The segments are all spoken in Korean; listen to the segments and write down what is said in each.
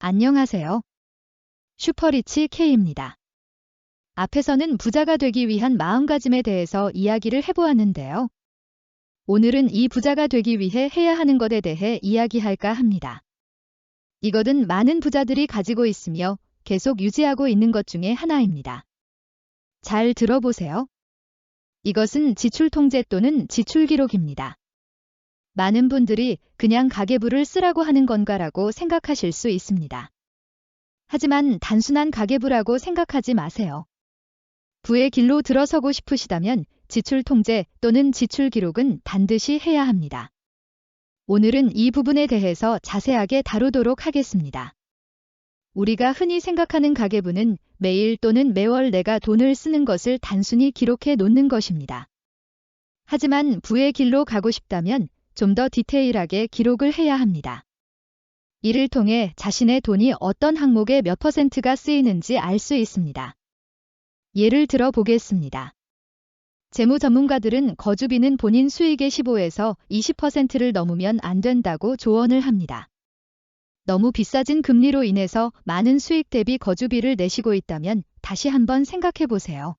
안녕하세요. 슈퍼리치 K입니다. 앞에서는 부자가 되기 위한 마음가짐에 대해서 이야기를 해보았는데요. 오늘은 이 부자가 되기 위해 해야 하는 것에 대해 이야기할까 합니다. 이것은 많은 부자들이 가지고 있으며 계속 유지하고 있는 것 중에 하나입니다. 잘 들어보세요. 이것은 지출 통제 또는 지출 기록입니다. 많은 분들이 그냥 가계부를 쓰라고 하는 건가라고 생각하실 수 있습니다. 하지만 단순한 가계부라고 생각하지 마세요. 부의 길로 들어서고 싶으시다면 지출 통제 또는 지출 기록은 반드시 해야 합니다. 오늘은 이 부분에 대해서 자세하게 다루도록 하겠습니다. 우리가 흔히 생각하는 가계부는 매일 또는 매월 내가 돈을 쓰는 것을 단순히 기록해 놓는 것입니다. 하지만 부의 길로 가고 싶다면 좀 더 디테일하게 기록을 해야 합니다. 이를 통해 자신의 돈이 어떤 항목에 몇 퍼센트가 쓰이는지 알 수 있습니다. 예를 들어 보겠습니다. 재무 전문가들은 거주비는 본인 수익의 15에서 20%를 넘으면 안 된다고 조언을 합니다. 너무 비싸진 금리로 인해서 많은 수익 대비 거주비를 내시고 있다면 다시 한번 생각해 보세요.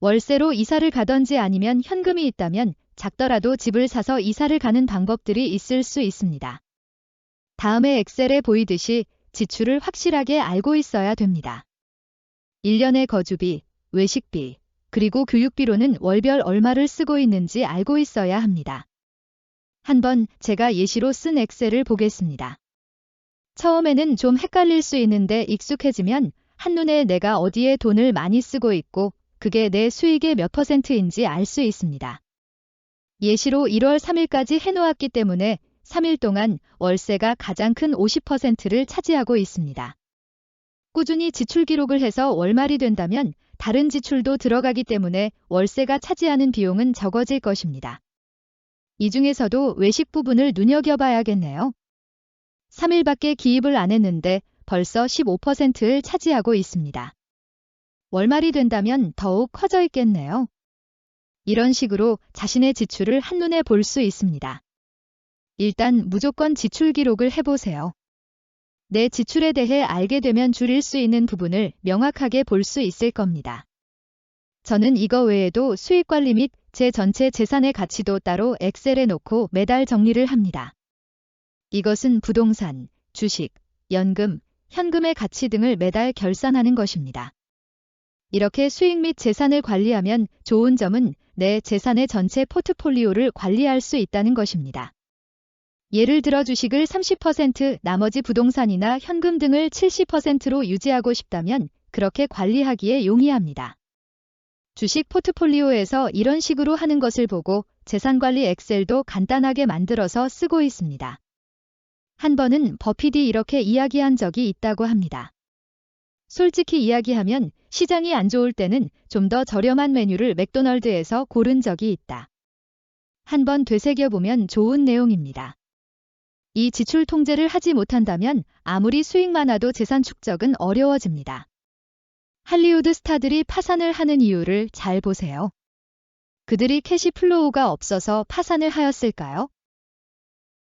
월세로 이사를 가던지 아니면 현금이 있다면 작더라도 집을 사서 이사를 가는 방법들이 있을 수 있습니다. 다음에 엑셀에 보이듯이 지출을 확실하게 알고 있어야 됩니다. 1년의 거주비, 외식비, 그리고 교육비로는 월별 얼마를 쓰고 있는지 알고 있어야 합니다. 한번 제가 예시로 쓴 엑셀을 보겠습니다. 처음에는 좀 헷갈릴 수 있는데 익숙해지면 한눈에 내가 어디에 돈을 많이 쓰고 있고 그게 내 수익의 몇 퍼센트인지 알 수 있습니다. 예시로 1월 3일까지 해놓았기 때문에 3일 동안 월세가 가장 큰 50%를 차지하고 있습니다. 꾸준히 지출 기록을 해서 월말이 된다면 다른 지출도 들어가기 때문에 월세가 차지하는 비용은 적어질 것입니다. 이 중에서도 외식 부분을 눈여겨봐야겠네요. 3일밖에 기입을 안 했는데 벌써 15%를 차지하고 있습니다. 월말이 된다면 더욱 커져 있겠네요. 이런 식으로 자신의 지출을 한눈에 볼 수 있습니다. 일단 무조건 지출 기록을 해보세요. 내 지출에 대해 알게 되면 줄일 수 있는 부분을 명확하게 볼 수 있을 겁니다. 저는 이거 외에도 수익 관리 및 제 전체 재산의 가치도 따로 엑셀에 놓고 매달 정리를 합니다. 이것은 부동산, 주식, 연금, 현금의 가치 등을 매달 결산하는 것입니다. 이렇게 수익 및 재산을 관리하면 좋은 점은 내 재산의 전체 포트폴리오를 관리할 수 있다는 것입니다. 예를 들어 주식을 30%, 나머지 부동산이나 현금 등을 70%로 유지하고 싶다면 그렇게 관리하기에 용이합니다. 주식 포트폴리오에서 이런 식으로 하는 것을 보고 재산관리 엑셀도 간단하게 만들어서 쓰고 있습니다. 한 번은 버핏이 이렇게 이야기한 적이 있다고 합니다. 솔직히 이야기하면 시장이 안 좋을 때는 좀 더 저렴한 메뉴를 맥도널드에서 고른 적이 있다. 한번 되새겨보면 좋은 내용입니다. 이 지출 통제를 하지 못한다면 아무리 수익 많아도 재산 축적은 어려워집니다. 할리우드 스타들이 파산을 하는 이유를 잘 보세요. 그들이 캐시 플로우가 없어서 파산을 하였을까요?